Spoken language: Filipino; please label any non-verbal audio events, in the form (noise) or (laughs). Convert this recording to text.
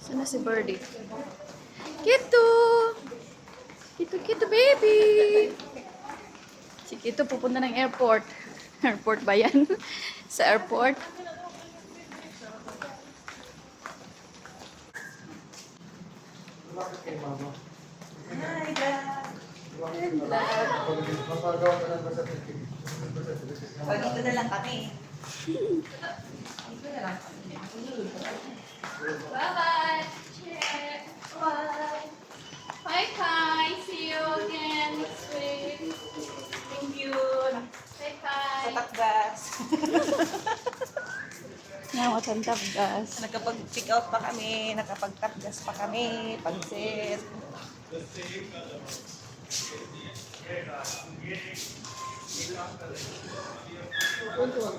Sana si Birdie? Kito! Kito, Kito, baby! Si Kito pupunta ng airport. (laughs) Airport ba yan? (laughs) Sa airport. Hi, Dad. O, dito na lang kami. Bye-bye! Check! Bye! Bye, Kai! See you again next week! Thank you. Bye, Kai! Sa takgas. Nga, matantap gas. Nakapag-pick out pa kami, nakapag-tapgas pa kami, pansit. Ano? 本当は。